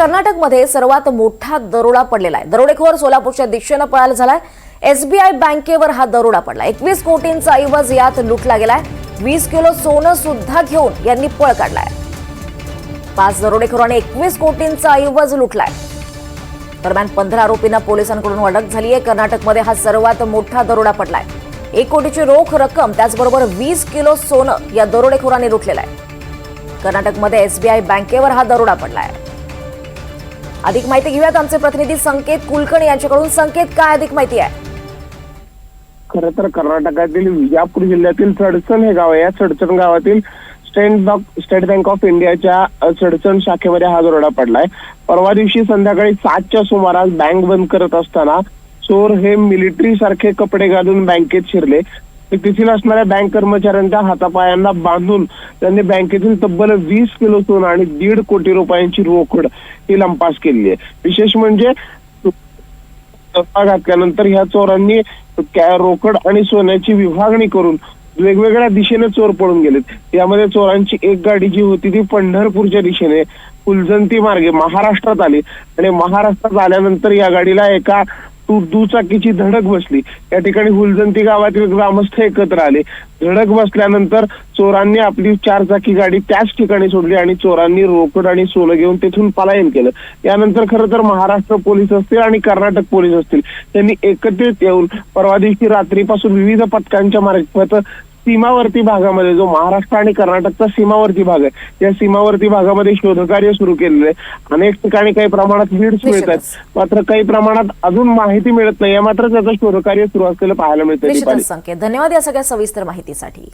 कर्नाटकमध्ये सर्वात मोठा दरोडा पडलेला आहे. दरोडेखोर सोलापूरच्या दिशेनं पळायला झालाय. एसबीआय बँकेवर हा दरोडा पडला. एकवीस कोटींचा ऐवज यात लुटला गेलाय. वीस किलो सोनं सुद्धा घेऊन यांनी पळ काढलाय. पाच दरोडेखोरांनी एकवीस कोटींचा ऐवज लुटलाय. दरम्यान पंधरा आरोपींना पोलिसांकडून अटक झाली आहे कर्नाटकमध्ये हा सर्वात मोठा दरोडा पडलाय. एक कोटीची रोख रक्कम त्याचबरोबर वीस किलो सोनं या दरोडेखोरांनी लुटलेलं आहे. कर्नाटकमध्ये एसबीआय बँकेवर हा दरोडा पडलाय. अधिक माहिती घेऊयात आमचे प्रतिनिधी संकेत कुलकर्णी यांच्याकडून. संकेत काय अधिक माहिती आहे? खर तर कर्नाटकातील विजापूर जिल्ह्यातील चडचण हे गाव आहे. या चडचण गावातील state bank state bank of इंडियाच्या चडचण शाखेमध्ये हा दरोडा पडलाय. परवा दिवशी संध्याकाळी सातच्या सुमारास बँक बंद करत असताना चोर हे मिलिटरी सारखे कपडे घालून बँकेत शिरले. तिथील असणाऱ्या बँक कर्मचाऱ्यांच्या हातापायांना बांधून त्यांनी बँकेतील तब्बल वीस किलो सोनं आणि दीड कोटी रुपयांची रोकड ही लंपास केली आहे. विशेष म्हणजे घातल्यानंतर ह्या चोरांनी रोकड आणि सोन्याची विभागणी करून वेगवेगळ्या दिशेने चोर पळून गेलेत. यामध्ये चोरांची एक गाडी जी होती ती पंढरपूरच्या दिशेने फुलजंती मार्गे महाराष्ट्रात आली. आणि महाराष्ट्रात आल्यानंतर या गाडीला एका दुचाकीची धडक बसली. या ठिकाणी हुलजंती गावातील ग्रामस्थ एकत्र आले. धडक बसल्यानंतर चोरांनी आपली चारचाकी गाडी त्याच ठिकाणी सोडली आणि चोरांनी रोकड आणि सोनं घेऊन तेथून पलायन केलं. यानंतर खरं तर महाराष्ट्र पोलीस असतील आणि कर्नाटक पोलीस असतील. त्यांनी एकत्रित येऊन परवा दिवशी रात्रीपासून विविध पथकांच्या मार्फत सीमावर्ती भागामध्ये जो महाराष्ट्र आणि कर्नाटकचा सीमावर्ती भाग आहे या सीमावर्ती भागामध्ये शोधकार्य सुरू केलेलं आहे. अनेक ठिकाणी काही प्रमाणात लीड्स मिळत आहेत निश्चितच. मात्र काही प्रमाणात अजून माहिती मिळत नाही. मात्र त्याचं शोधकार्य सुरू असलेलं पाहायला मिळतं धन्यवाद या सगळ्या सविस्तर माहितीसाठी.